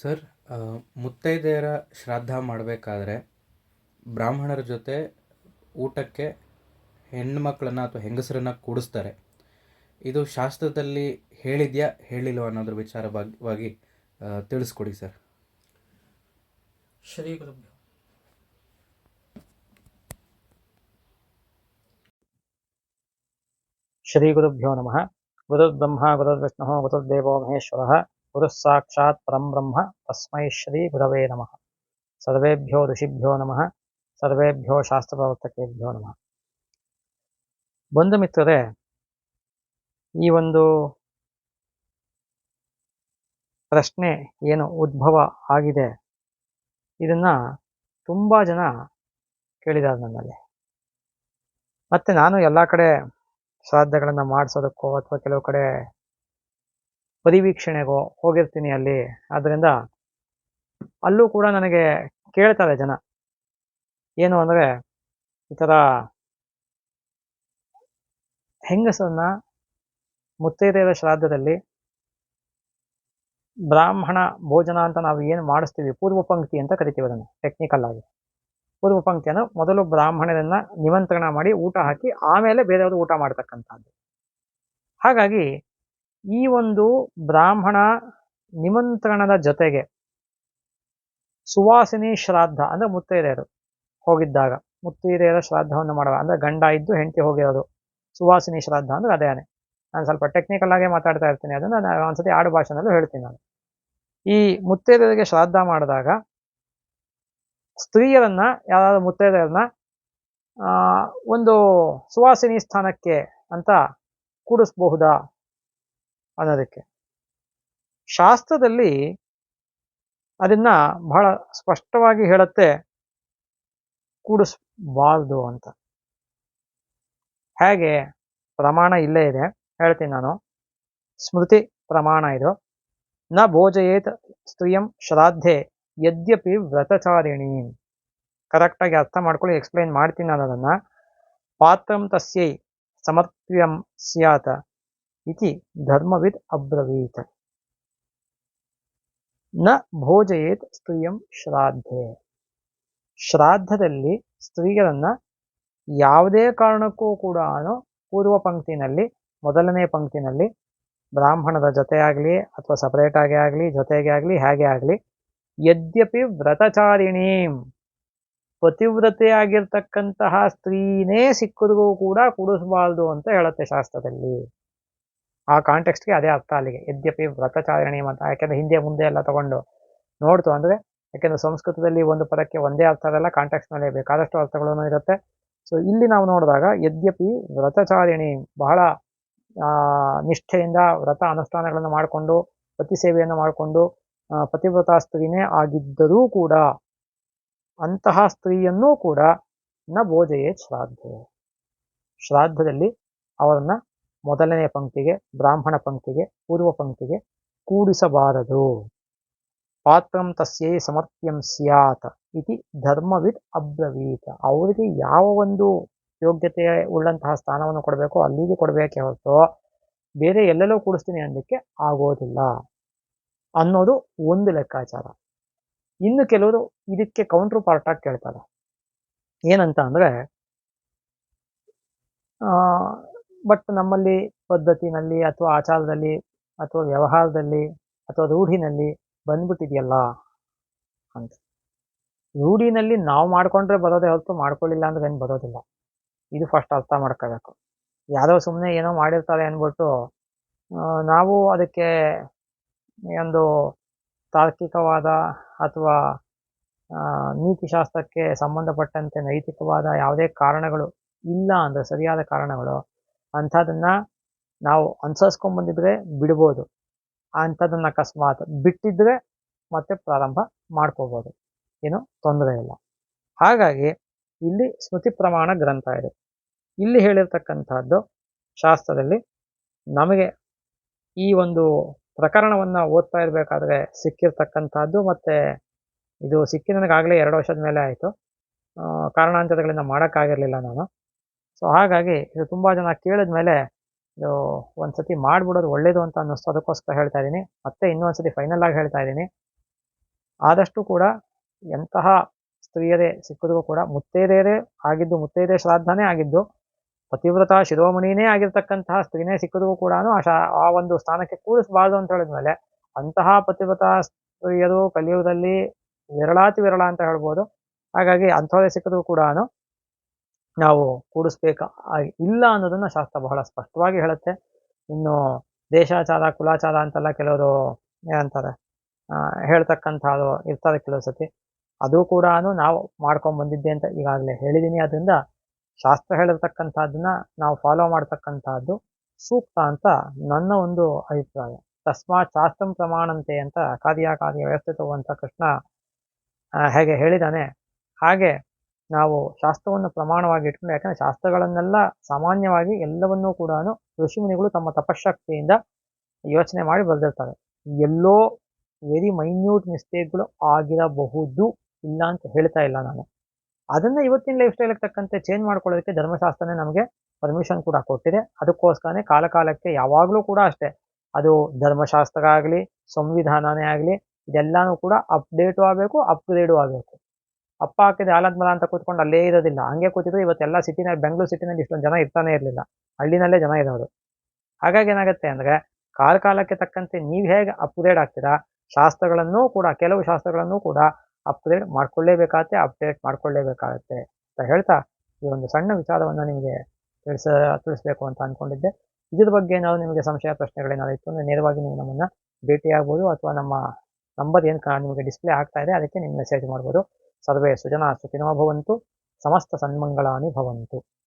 Sir ಮುತ್ತೈದೆಯರ ಶ್ರಾದ್ದ ಮಾಡಬೇಕಾದ್ರೆ ಬ್ರಾಹ್ಮಣರ ಜೊತೆ ಊಟಕ್ಕೆ ಹೆಣ್ಮಕ್ಳನ್ನ ಅಥವಾ ಹೆಂಗಸರನ್ನ ಕೂಡಿಸ್ತಾರೆ. ಇದು ಶಾಸ್ತ್ರದಲ್ಲಿ ಹೇಳಿದ್ಯಾ ಹೇಳಿಲ್ವ ಅನ್ನೋದ್ರ ವಿಚಾರವಾಗಿ ತಿಳಿಸ್ಕೊಡಿ ಸರ್. ಶ್ರೀ ಶ್ರೀಗುರುಭ್ಯೋ ನಮಃ. ಗುರುರ್ಬ್ರಹ್ಮ ಗುರುರ್ವಿಷ್ಣುಃ ಗುರುರ್ದೇವೋ ಮಹೇಶ್ವರ. ಗುರು ಸಾಕ್ಷಾತ್ ಪರಂ ಬ್ರಹ್ಮ ತಸ್ಮೈ ಶ್ರೀ ಗುರವೇ ನಮಃ. ಸರ್ವೇಭ್ಯೋ ಋಷಿಭ್ಯೋ ನಮಃ. ಸರ್ವೇಭ್ಯೋ ಶಾಸ್ತ್ರಪ್ರವರ್ತಕೇಭ್ಯೋ ನಮಃ. ಬಂಧು ಮಿತ್ರರೇ, ಈ ಒಂದು ಪ್ರಶ್ನೆ ಏನು ಉದ್ಭವ ಆಗಿದೆ? ಇದನ್ನ ತುಂಬಾ ಜನ ಕೇಳಿದ್ದಾರೆ ನನ್ನಲ್ಲಿ. ಮತ್ತೆ ನಾನು ಎಲ್ಲ ಕಡೆ ಶ್ರಾದ್ದಗಳನ್ನ ಮಾಡಿಸೋದಕ್ಕೋ ಅಥವಾ ಕೆಲವು ಕಡೆ ಪರಿವೀಕ್ಷಣೆಗೋ ಹೋಗಿರ್ತೀನಿ ಅಲ್ಲಿ. ಆದ್ದರಿಂದ ಅಲ್ಲೂ ಕೂಡ ನನಗೆ ಕೇಳ್ತಾರೆ ಜನ. ಏನು ಅಂದರೆ ಈ ಥರ ಹೆಂಗಸನ್ನ ಮುತ್ತೈದೆಯರ ಶ್ರಾದ್ದದಲ್ಲಿ ಬ್ರಾಹ್ಮಣ ಭೋಜನ ಅಂತ ನಾವು ಏನು ಮಾಡಿಸ್ತೀವಿ ಪೂರ್ವ ಪಂಕ್ತಿ ಅಂತ ಕರಿತೀವಿ ಅದನ್ನು ಟೆಕ್ನಿಕಲ್ ಆಗಿ. ಪೂರ್ವ ಪಂಕ್ತಿಯನ್ನು ಮೊದಲು ಬ್ರಾಹ್ಮಣರನ್ನ ನಿಮಂತ್ರಣ ಮಾಡಿ ಊಟ ಹಾಕಿ ಆಮೇಲೆ ಬೇರೆಯವರು ಊಟ ಮಾಡ್ತಕ್ಕಂಥದ್ದು. ಹಾಗಾಗಿ ಈ ಒಂದು ಬ್ರಾಹ್ಮಣ ನಿಮಂತ್ರಣದ ಜೊತೆಗೆ ಸುವಾಸಿನಿ ಶ್ರಾದ್ದ ಅಂದ್ರೆ ಮುತ್ತೈದೆಯರು ಹೋಗಿದ್ದಾಗ. ಮುತ್ತೈದೆಯರ ಶ್ರಾದ್ದವನ್ನು ಮಾಡುವ ಅಂದ್ರೆ ಗಂಡ ಇದ್ದು ಹೆಂಡತಿ ಹೋಗಿರೋದು. ಸುವಾಸಿನಿ ಶ್ರಾದ್ದ ಅಂದ್ರೆ ಅದೇನೆ. ನಾನು ಸ್ವಲ್ಪ ಟೆಕ್ನಿಕಲ್ ಆಗೇ ಮಾತಾಡ್ತಾ ಇರ್ತೀನಿ, ಅದನ್ನ ನಾನು ಒಂದ್ಸತಿ ಆಡು ಭಾಷೆನಲ್ಲೂ ಹೇಳ್ತೀನಿ ನಾನು. ಈ ಮುತ್ತೈದೆಯರಿಗೆ ಶ್ರಾದ್ದ ಮಾಡಿದಾಗ ಸ್ತ್ರೀಯರನ್ನ ಯಾರಾದ್ರೂ ಮುತ್ತೈದೆಯರನ್ನ ಆ, ಒಂದು ಸುವಾಸಿನಿ ಸ್ಥಾನಕ್ಕೆ ಅಂತ ಕೂಡಿಸ್ಬಹುದಾ ಅನ್ನೋದಕ್ಕೆ. ಶಾಸ್ತ್ರದಲ್ಲಿ ಅದನ್ನ ಬಹಳ ಸ್ಪಷ್ಟವಾಗಿ ಹೇಳುತ್ತೆ ಕೂಡಿಸ್ಬಾರ್ದು ಅಂತ. ಹೇಗೆ? ಪ್ರಮಾಣ ಇಲ್ಲೇ ಇದೆ ಹೇಳ್ತೀನಿ ನಾನು. ಸ್ಮೃತಿ ಪ್ರಮಾಣ ಇದು. ನ ಭೋಜಯೇತ್ ಸ್ತ್ರೀಯಂ ಶ್ರಾದ್ಧೆ. ಯದ್ಯಪಿ ವ್ರತಚಾರಿಣಿ. ಕರೆಕ್ಟಾಗಿ ಅರ್ಥ ಮಾಡ್ಕೊಳ್ಳಿ ಎಕ್ಸ್ಪ್ಲೈನ್ ಮಾಡ್ತೀನಿ ನಾನು ಅದನ್ನ ಪಾತ್ರಂ ತಸ್ಯೈ ಸಮರ್ಪ್ಯಂ ಸ್ಯಾತ ಇತಿ ಧರ್ಮವಿದ್ ಅಬ್ರವೀತ್. ನ ಭೋಜಯೇತ್ ಸ್ತ್ರೀಯಂ ಶ್ರಾದ್ಧೆ. ಶ್ರಾದ್ದದಲ್ಲಿ ಸ್ತ್ರೀಯರನ್ನ ಯಾವುದೇ ಕಾರಣಕ್ಕೂ ಕೂಡ ಪೂರ್ವ ಪಂಕ್ತಿನಲ್ಲಿ, ಮೊದಲನೇ ಪಂಕ್ತಿನಲ್ಲಿ ಬ್ರಾಹ್ಮಣದ ಜೊತೆ ಆಗಲಿ ಅಥವಾ ಸಪರೇಟ್ ಆಗೇ ಆಗಲಿ, ಜೊತೆಗೆ ಆಗಲಿ, ಹೇಗೆ ಆಗಲಿ ಯದ್ಯಪಿ ವ್ರತಚಾರಿಣೀ. ಪತಿವ್ರತೆಯಾಗಿರ್ತಕ್ಕಂತಹ ಸ್ತ್ರೀನೇ ಸಿಕ್ಕಿದ್ರೂ ಕೂಡ ಕೂಡಿಸಬಾರ್ದು ಅಂತ ಹೇಳುತ್ತೆ ಶಾಸ್ತ್ರದಲ್ಲಿ. ಆ ಕಾಂಟೆಕ್ಸ್ಟ್ಗೆ ಅದೇ ಅರ್ಥ ಅಲ್ಲಿಗೆ. ಯದ್ಯಪಿ ವ್ರತಚಾರಿಣಿ ಅಂತ. ಯಾಕೆಂದ್ರೆ ಹಿಂದೆ ಮುಂದೆ ಎಲ್ಲ ತಗೊಂಡು ನೋಡ್ತು ಅಂದ್ರೆ, ಯಾಕೆಂದ್ರೆ ಸಂಸ್ಕೃತದಲ್ಲಿ ಒಂದು ಪದಕ್ಕೆ ಒಂದೇ ಅರ್ಥ ಇರಲ್ಲ ಕಾಂಟೆಕ್ಸ್ಟ್ ಮೇಲೆ ಬೇಕಾದಷ್ಟು ಅರ್ಥಗಳನ್ನು ಇರುತ್ತೆ. ಸೊ ಇಲ್ಲಿ ನಾವು ನೋಡಿದಾಗ ಯದ್ಯಪಿ ವ್ರತಚಾರಿಣಿ ಬಹಳ ನಿಷ್ಠೆಯಿಂದ ವ್ರತ ಅನುಷ್ಠಾನಗಳನ್ನು ಮಾಡಿಕೊಂಡು, ಪತಿ ಸೇವೆಯನ್ನು ಮಾಡಿಕೊಂಡು ಪತಿವ್ರತ ಸ್ತ್ರೀನೇ ಆಗಿದ್ದರೂ ಕೂಡ ಅಂತಹ ಸ್ತ್ರೀಯನ್ನೂ ಕೂಡ ನ ಭೋಜೆಯೇ ಶ್ರಾದ್ಧೆ. ಶ್ರಾದ್ದದಲ್ಲಿ ಅವರನ್ನ ಮೊದಲನೇ ಪಂಕ್ತಿಗೆ, ಬ್ರಾಹ್ಮಣ ಪಂಕ್ತಿಗೆ, ಪೂರ್ವ ಪಂಕ್ತಿಗೆ ಕೂಡಿಸಬಾರದು. ಪಾತ್ರಂ ತಸ್ಯೇ ಸಮರ್ಪ್ಯಂ ಸ್ಯಾತ್ ಇತಿ ಧರ್ಮವಿದ್ ಅಬ್ರವೀತ. ಅವರಿಗೆ ಯಾವ ಒಂದು ಯೋಗ್ಯತೆ ಉಳ್ಳಂತಹ ಸ್ಥಾನವನ್ನು ಕೊಡಬೇಕು ಅಲ್ಲಿಗೆ ಕೊಡಬೇಕೆ ಹೊರತು ಬೇರೆ ಎಲ್ಲೆಲ್ಲೋ ಕೂಡಿಸ್ತೀನಿ ಅನ್ನೋದಕ್ಕೆ ಆಗೋದಿಲ್ಲ. ಅನ್ನೋದು ಒಂದು ಲೆಕ್ಕಾಚಾರ. ಇನ್ನು ಕೆಲವರು ಇದಕ್ಕೆ ಕೌಂಟ್ರ್ ಪಾರ್ಟ್ ಆಗಿ ಕೇಳ್ತಾರೆ. ಏನಂತ ಅಂದ್ರೆ ಬಟ್ ನಮ್ಮಲ್ಲಿ ಪದ್ಧತಿನಲ್ಲಿ ಅಥವಾ ಆಚಾರದಲ್ಲಿ ಅಥವಾ ವ್ಯವಹಾರದಲ್ಲಿ ಅಥವಾ ರೂಢಿನಲ್ಲಿ ಬಂದ್ಬಿಟ್ಟಿದೆಯಲ್ಲ ಅಂತ. ರೂಢಿನಲ್ಲಿ ನಾವು ಮಾಡ್ಕೊಂಡ್ರೆ ಬರೋದೇ ಹೊರತು ಮಾಡ್ಕೊಳ್ಳಿಲ್ಲ ಅಂದ್ರೆ ಏನು ಬರೋದಿಲ್ಲ. ಇದು ಫಸ್ಟ್ ಅರ್ಥ ಮಾಡ್ಕೋಬೇಕು. ಯಾರೋ ಸುಮ್ಮನೆ ಏನೋ ಮಾಡಿರ್ತಾರೆ ಅಂದ್ಬಿಟ್ಟು ಆ, ನಾವು ಅದಕ್ಕೆ ಒಂದು ತಾರ್ಕಿಕವಾದ ಅಥವಾ ನೀತಿಶಾಸ್ತ್ರಕ್ಕೆ ಸಂಬಂಧಪಟ್ಟಂತೆ ನೈತಿಕವಾದ ಯಾವುದೇ ಕಾರಣಗಳು ಇಲ್ಲ ಅಂದರೆ ಸರಿಯಾದ ಕಾರಣಗಳು, ಅಂಥದನ್ನ ನಾವು ಅನುಸರಿಸ್ಕೊಂಬಂದಿದ್ರೆ ಬಿಡ್ಬೋದು. ಅಂಥದನ್ನ ಅಕಸ್ಮಾತ್ ಬಿಟ್ಟಿದ್ರೆ ಮತ್ತೆ ಪ್ರಾರಂಭ ಮಾಡ್ಕೋಬೋದು. ಏನು ತೊಂದರೆ ಇಲ್ಲ. ಹಾಗಾಗಿ ಇಲ್ಲಿ ಸ್ಮೃತಿ ಪ್ರಮಾಣ ಗ್ರಂಥ ಇದೆ. ಇಲ್ಲಿ ಹೇಳಿರ್ತಕ್ಕಂಥದ್ದು ಶಾಸ್ತ್ರದಲ್ಲಿ ನಮಗೆ ಈ ಒಂದು ಪ್ರಕರಣವನ್ನ ಓದ್ತಾ ಇರಬೇಕಾದ್ರೆ ಸಿಕ್ಕಿರ್ತಕ್ಕಂಥದ್ದು ಮತ್ತು ಇದು ಸಿಕ್ಕಿ ನನಗಾಗಲೇ ಎರಡು ವರ್ಷದ ಮೇಲೆ ಆಯಿತು. ಕಾರಣಾಂತರಗಳಿಂದ ಮಾಡೋಕ್ಕಾಗಿರಲಿಲ್ಲ ನಾನು. ಸೊ ಹಾಗಾಗಿ ಇದು ತುಂಬ ಜನ ಕೇಳಿದ ಮೇಲೆ ಇದು ಒಂದು ಸತಿ ಮಾಡಿಬಿಡೋದು ಒಳ್ಳೇದು ಅಂತ ಅನ್ನಿಸ್ತು. ಅದಕ್ಕೋಸ್ಕರ ಹೇಳ್ತಾ ಇದ್ದೀನಿ. ಮತ್ತೆ ಇನ್ನೊಂದು ಸತಿ ಫೈನಲ್ ಆಗಿ ಹೇಳ್ತಾ ಇದ್ದೀನಿ. ಆದಷ್ಟು ಕೂಡ ಎಂತಹ ಸ್ತ್ರೀಯರೇ ಸಿಕ್ಕಿದ್ರು ಕೂಡ ಮುತ್ತೈದೆಯರೇ ಆಗಿದ್ದು ಮುತ್ತೈದೆ ಶ್ರಾದ್ದನೇ ಆಗಿದ್ದು ಪತಿವ್ರತ ಶಿರೋಮಣಿನೇ ಆಗಿರ್ತಕ್ಕಂತಹ ಸ್ತ್ರೀನೇ ಸಿಕ್ಕಿದ್ರು ಕೂಡ ಆ ಶಾ ಆ ಒಂದು ಸ್ಥಾನಕ್ಕೆ ಕೂರಿಸಬಾರ್ದು ಅಂತ ಹೇಳಿದ್ಮೇಲೆ ಅಂತಹ ಪತಿವ್ರತ ಸ್ತ್ರೀಯರು ಕಲಿಯುವುದರಲ್ಲಿ ವಿರಳಾತಿ ವಿರಳ ಅಂತ ಹೇಳ್ಬೋದು. ಹಾಗಾಗಿ ಅಂಥವರೇ ಸಿಕ್ಕಿದ್ರು ಕೂಡ ನಾವು ಕೂಡಿಸ್ಬೇಕು ಇಲ್ಲ ಅನ್ನೋದನ್ನ ಶಾಸ್ತ್ರ ಬಹಳ ಸ್ಪಷ್ಟವಾಗಿ ಹೇಳುತ್ತೆ. ಇನ್ನು ದೇಶಾಚಾರ ಕುಲಾಚಾರ ಅಂತೆಲ್ಲ ಕೆಲವರು ಏನಂತಾರೆ ಆ, ಹೇಳ್ತಕ್ಕಂಥದ್ದು ಇರ್ತಾರೆ ಕೆಲವು ಸತಿ. ಅದು ಕೂಡ ನಾವು ಮಾಡ್ಕೊಂಡ್ ಬಂದಿದ್ದೆ ಅಂತ ಈಗಾಗಲೇ ಹೇಳಿದ್ದೀನಿ ಅದರಿಂದ ಶಾಸ್ತ್ರ ಹೇಳಿರ್ತಕ್ಕಂಥದ್ದನ್ನ ನಾವು ಫಾಲೋ ಮಾಡ್ತಕ್ಕಂಥದ್ದು ಸೂಕ್ತ ಅಂತ ನನ್ನ ಒಂದು ಅಭಿಪ್ರಾಯ. ತಸ್ಮಾತ್ ಶಾಸ್ತ್ರಂ ಪ್ರಮಾಣಂತೆ ಅಂತ ಕಾರ್ಯ ಕಾರ್ಯ ವ್ಯವಸ್ಥಿತವಂತ ಕೃಷ್ಣ ಹೇಗೆ ಹೇಳಿದಾನೆ. ಹಾಗೆ ನಾವು ಶಾಸ್ತ್ರವನ್ನು ಪ್ರಮಾಣವಾಗಿ ಇಟ್ಕೊಂಡು, ಯಾಕಂದ್ರೆ ಶಾಸ್ತ್ರಗಳನ್ನೆಲ್ಲ ಸಾಮಾನ್ಯವಾಗಿ ಎಲ್ಲವನ್ನೂ ಕೂಡ ಋಷಿಮುನಿಗಳು ತಮ್ಮ ತಪಶಕ್ತಿಯಿಂದ ಯೋಚನೆ ಮಾಡಿ ಬರೆದಿರ್ತಾರೆ. ಎಲ್ಲೋ ವೆರಿ ಮೈನ್ಯೂಟ್ ಮಿಸ್ಟೇಕ್ಗಳು ಆಗಿರಬಹುದು, ಇಲ್ಲ ಅಂತ ಹೇಳ್ತಾ ಇಲ್ಲ ನಾನು. ಅದನ್ನ ಇವತ್ತಿನ ಲೈಫ್ ಸ್ಟೈಲ್ ತಕ್ಕಂತೆ ಚೇಂಜ್ ಮಾಡ್ಕೊಳ್ಳೋದಕ್ಕೆ ಧರ್ಮಶಾಸ್ತ್ರನೇ ನಮಗೆ ಪರ್ಮಿಷನ್ ಕೂಡ ಕೊಟ್ಟಿದೆ. ಅದಕ್ಕೋಸ್ಕರನೇ ಕಾಲಕಾಲಕ್ಕೆ ಯಾವಾಗಲೂ ಕೂಡ ಅಷ್ಟೇ. ಅದು ಧರ್ಮಶಾಸ್ತ್ರ ಆಗಲಿ, ಸಂವಿಧಾನನೇ ಆಗಲಿ, ಇದೆಲ್ಲಾನು ಕೂಡ ಅಪ್ಡೇಟು ಆಗಬೇಕು ಅಪ್ಗ್ರೇಡು ಆಗಬೇಕು. ಅಪ್ಪ ಹಾಕಿದ್ರೆ ಮಲ ಅಂತ ಕೂತ್ಕೊಂಡು ಅಲ್ಲೇ ಇರೋದಿಲ್ಲ. ಹಂಗೆ ಕೂತಿದ್ರು ಇವತ್ತೆಲ್ಲ ಸಿಟಿನಲ್ಲಿ ಬೆಂಗಳೂರು ಸಿಟಿನಲ್ಲಿ ಇಷ್ಟೊಂದು ಜನ ಇರ್ತಾನೆ ಇರಲಿಲ್ಲ. ಹಳ್ಳಿನಲ್ಲೇ ಜನ ಇರೋರು. ಹಾಗಾಗಿ ಏನಾಗುತ್ತೆ ಅಂದ್ರೆ ಕಾಲಕಾಲಕ್ಕೆ ತಕ್ಕಂತೆ ನೀವು ಹೇಗೆ ಅಪ್ಗ್ರೇಡ್ ಆಗ್ತೀರಾ? ಶಾಸ್ತ್ರಗಳನ್ನೂ ಕೂಡ, ಕೆಲವು ಶಾಸ್ತ್ರಗಳನ್ನೂ ಕೂಡ ಅಪ್ಗ್ರೇಡ್ ಮಾಡ್ಕೊಳ್ಳೇಬೇಕಾಗತ್ತೆ ಅಪ್ಡೇಟ್ ಮಾಡ್ಕೊಳ್ಳೇಬೇಕಾಗತ್ತೆ ಅಂತ ಹೇಳ್ತಾ ಈ ಒಂದು ಸಣ್ಣ ವಿಚಾರವನ್ನು ನಿಮಗೆ ತಿಳಿಸ, ತಿಳಿಸ್ಬೇಕು ಅಂತ ಅಂದ್ಕೊಂಡಿದ್ದೆ ಇದ್ರ ಬಗ್ಗೆ ನಾವು ನಿಮಗೆ ಸಂಶಯ ಪ್ರಶ್ನೆಗಳೇನಾದ್ರು ಇತ್ತು ಅಂದರೆ ನೇರವಾಗಿ ನೀವು ನಮ್ಮನ್ನು ಭೇಟಿಯಾಗ್ಬೋದು ಅಥವಾ ನಮ್ಮ ನಂಬರ್ ಏನು ನಿಮಗೆ ಡಿಸ್ಪ್ಲೇ ಆಗ್ತಾ ಇದೆ, ಅದಕ್ಕೆ ನೀವು ಮೆಸೇಜ್ ಮಾಡ್ಬೋದು. ಸರ್ವೇ ಸುಜನಾ ಸುಖಿನೋ ಭವಂತು ಸಮಸ್ತ ಸನ್ಮಂಗಳಾನಿ ಭವಂತು.